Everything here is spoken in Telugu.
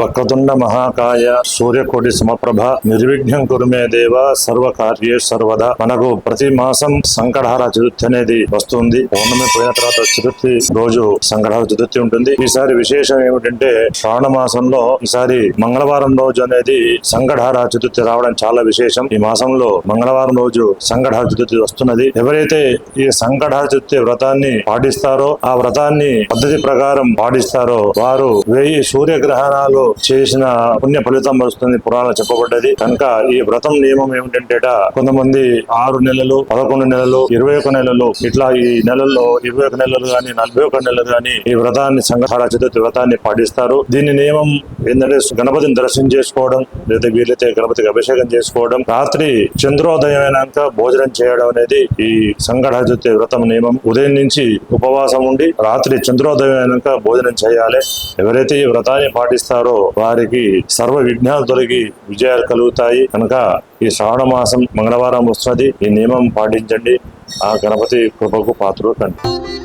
వక్రతుండ మహాకాయ సూర్యకోటి సమప్రభ నిర్విఘ్నం కురుమే దేవ సర్వ కార్యే సర్వదా మనకు ప్రతి మాసం సంకటహార చతుర్థి అనేది వస్తుంది పౌర్ణమి పోయిన తర్వాత చతుర్థి రోజు సంకటహార చతుర్థి ఉంటుంది. ఈసారి విశేషం ఏమిటంటే శ్రావణ మాసంలో ఈసారి మంగళవారం రోజు అనేది సంకటహార చతుర్థి రావడం చాలా విశేషం. ఈ మాసంలో మంగళవారం రోజు సంకటహార చతుర్థి వస్తున్నది. ఎవరైతే ఈ సంకటహార చతుర్థి వ్రతాన్ని పాటిస్తారో ఆ వ్రతాన్ని పద్ధతి ప్రకారం పాటిస్తారో వారు వెయ్యి సూర్యగ్రహణాలు చేసిన పుణ్య ఫలితం వస్తుంది. పురాణాలు చెప్పబడ్డది. కనుక ఈ వ్రతం నియమం ఏమిటంటే కొంతమంది ఆరు నెలలు పదకొండు నెలలు ఇరవై ఒక నెలలు ఇట్లా ఈ నెలల్లో ఇరవై ఒక నెలలు గాని నలభై ఒక నెలలు గాని ఈ వ్రతాన్ని సంఘహార చతుర్థి వ్రతాన్ని పాటిస్తారు. దీని నియమం ఏంటంటే గణపతిని దర్శనం చేసుకోవడం లేదా వీలైతే గణపతికి అభిషేకం చేసుకోవడం రాత్రి చంద్రోదయం అయినాక భోజనం చేయడం అనేది ఈ సంఘట చతుర్థి వ్రతం నియమం. ఉదయం నుంచి ఉపవాసం ఉండి రాత్రి చంద్రోదయం అయినాక భోజనం చేయాలి. ఎవరైతే ఈ వ్రతాన్ని పాటిస్తారో వారికి సర్వ విఘ్నాలు తొలగి విజయాలు కలుగుతాయి. కనుక ఈ శ్రావణ మాసం మంగళవారం వస్తున్నది ఈ నియమం పాటించండి. ఆ గణపతి కృపకు పాత్ర కండి.